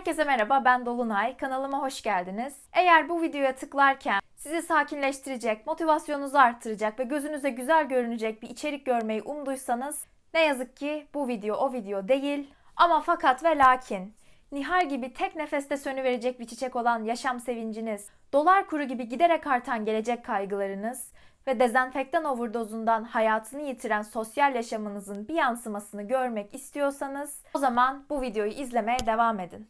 Herkese merhaba, ben Dolunay. Kanalıma hoş geldiniz. Eğer bu videoya tıklarken sizi sakinleştirecek, motivasyonunuzu arttıracak ve gözünüze güzel görünecek bir içerik görmeyi umduysanız ne yazık ki bu video o video değil. Ama fakat ve lakin Nihal gibi tek nefeste sönüverecek bir çiçek olan yaşam sevinciniz, dolar kuru gibi giderek artan gelecek kaygılarınız ve dezenfektan overdozundan hayatını yitiren sosyal yaşamınızın bir yansımasını görmek istiyorsanız o zaman bu videoyu izlemeye devam edin.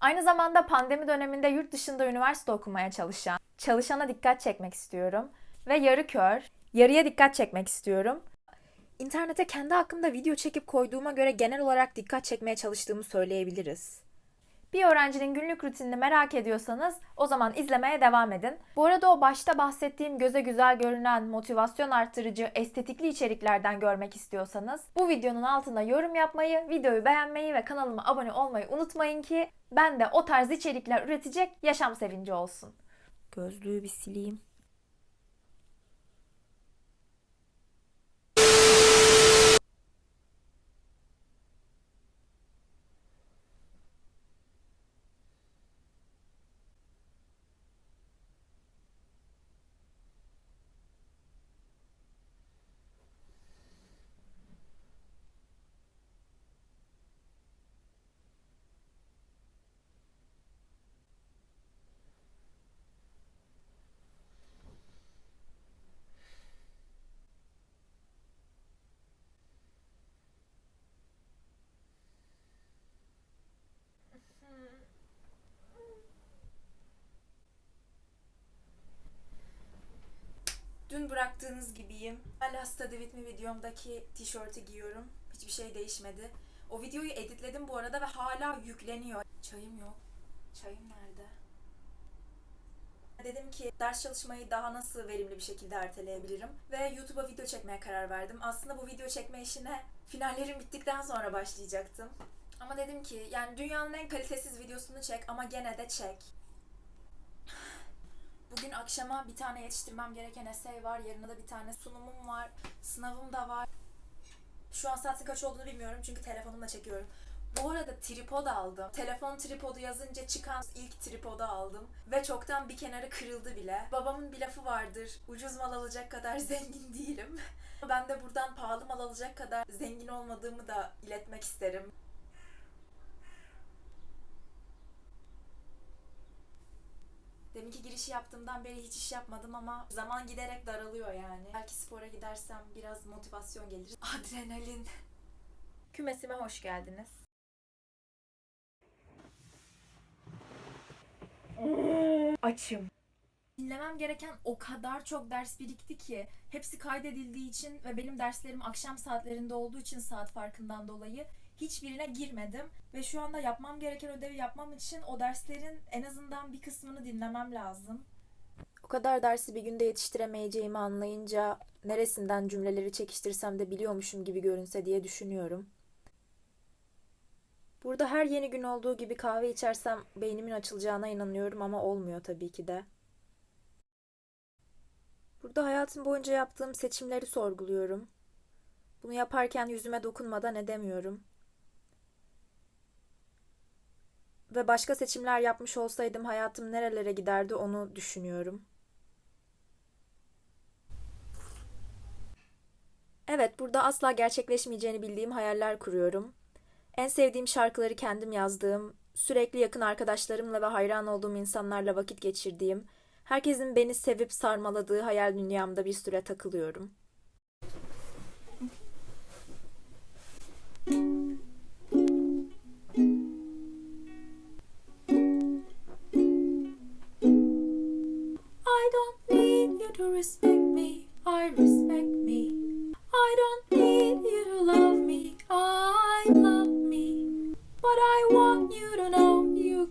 Aynı zamanda pandemi döneminde yurt dışında üniversite okumaya çalışan, çalışana dikkat çekmek istiyorum ve yarı kör, yarıya dikkat çekmek istiyorum. İnternete kendi hakkımda video çekip koyduğuma göre genel olarak dikkat çekmeye çalıştığımı söyleyebiliriz. Bir öğrencinin günlük rutinini merak ediyorsanız o zaman izlemeye devam edin. Bu arada o başta bahsettiğim göze güzel görünen, motivasyon artırıcı, estetikli içeriklerden görmek istiyorsanız bu videonun altına yorum yapmayı, videoyu beğenmeyi ve kanalıma abone olmayı unutmayın ki ben de o tarz içerikler üretecek yaşam sevinci olsun. Gözlüğü bir sileyim. Dün bıraktığınız gibiyim. Hala Study With Me videomdaki tişörtü giyiyorum. Hiçbir şey değişmedi. O videoyu editledim bu arada ve hala yükleniyor. Çayım yok. Çayım nerede? Dedim ki ders çalışmayı daha nasıl verimli bir şekilde erteleyebilirim ve YouTube'a video çekmeye karar verdim. Aslında bu video çekme işine finallerim bittikten sonra başlayacaktım. Ama dedim ki yani dünyanın en kalitesiz videosunu çek ama gene de çek. Bugün akşama bir tane yetiştirmem gereken essay var. Yarına da bir tane sunumum var. Sınavım da var. Şu an saatin kaç olduğunu bilmiyorum çünkü telefonumla çekiyorum. Bu arada tripod aldım. Telefon tripodu yazınca çıkan ilk tripodu aldım. Ve çoktan bir kenarı kırıldı bile. Babamın bir lafı vardır. Ucuz mal alacak kadar zengin değilim. Ben de buradan pahalı mal alacak kadar zengin olmadığımı da iletmek isterim. Deminki girişi yaptığımdan beri hiç iş yapmadım ama zaman giderek daralıyor yani. Belki spora gidersem biraz motivasyon gelir. Adrenalin. Kümesime hoş geldiniz. Açım. Dinlemem gereken o kadar çok ders birikti ki hepsi kaydedildiği için ve benim derslerim akşam saatlerinde olduğu için saat farkından dolayı hiçbirine girmedim ve şu anda yapmam gereken ödevi yapmam için o derslerin en azından bir kısmını dinlemem lazım. O kadar dersi bir günde yetiştiremeyeceğimi anlayınca neresinden cümleleri çekiştirsem de biliyormuşum gibi görünse diye düşünüyorum. Burada her yeni gün olduğu gibi kahve içersem beynimin açılacağına inanıyorum ama olmuyor tabii ki de. Burada hayatım boyunca yaptığım seçimleri sorguluyorum. Bunu yaparken yüzüme dokunmadan edemiyorum. Ve başka seçimler yapmış olsaydım hayatım nerelere giderdi onu düşünüyorum. Evet, burada asla gerçekleşmeyeceğini bildiğim hayaller kuruyorum. En sevdiğim şarkıları kendim yazdığım, sürekli yakın arkadaşlarımla ve hayran olduğum insanlarla vakit geçirdiğim, herkesin beni sevip sarmaladığı hayal dünyamda bir süre takılıyorum.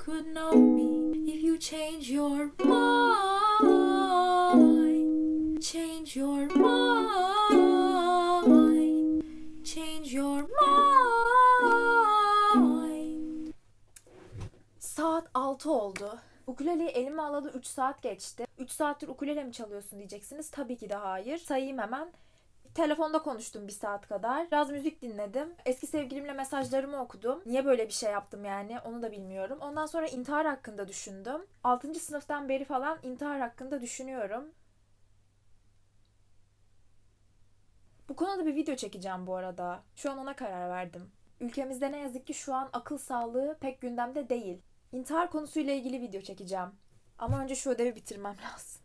Could know me if you change your mind. Change your mind. Change your mind. Saat 6 oldu. Ukuleleyi elime alalı 3 saat geçti. 3 saattir ukulele mi çalıyorsun diyeceksiniz. Tabii ki de hayır. Sayayım hemen. Telefonda konuştum bir saat kadar. Biraz müzik dinledim. Eski sevgilimle mesajlarımı okudum. Niye böyle bir şey yaptım yani onu da bilmiyorum. Ondan sonra intihar hakkında düşündüm. 6. sınıftan beri falan intihar hakkında düşünüyorum. Bu konuda bir video çekeceğim bu arada. Şu an ona karar verdim. Ülkemizde ne yazık ki şu an akıl sağlığı pek gündemde değil. İntihar konusuyla ilgili video çekeceğim. Ama önce şu ödevi bitirmem lazım.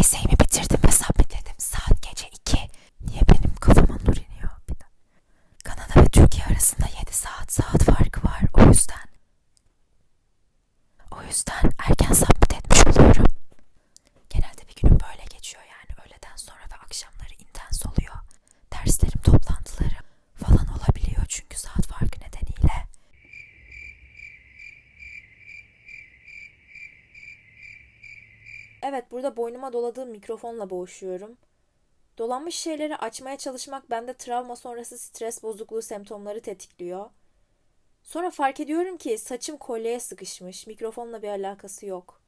Eseğimi bitirdim ve submitledim. Saat gece 2. Niye benim kafama nur iniyor? Bir dakika. Kanada ve Türkiye arasında 7 saat saat farkı var. O yüzden. O yüzden erken submit etmiş oluyorum. Genelde bir günüm böyle geçiyor yani. Öğleden sonra ve akşamları intens oluyor. Derslerim, toplantılarım falan olabiliyor çünkü saat farkı nedeniyle. Evet, burada boynuma doladığım mikrofonla boğuşuyorum. Dolanmış şeyleri açmaya çalışmak bende travma sonrası stres bozukluğu semptomları tetikliyor. Sonra fark ediyorum ki saçım kolyeye sıkışmış. Mikrofonla bir alakası yok.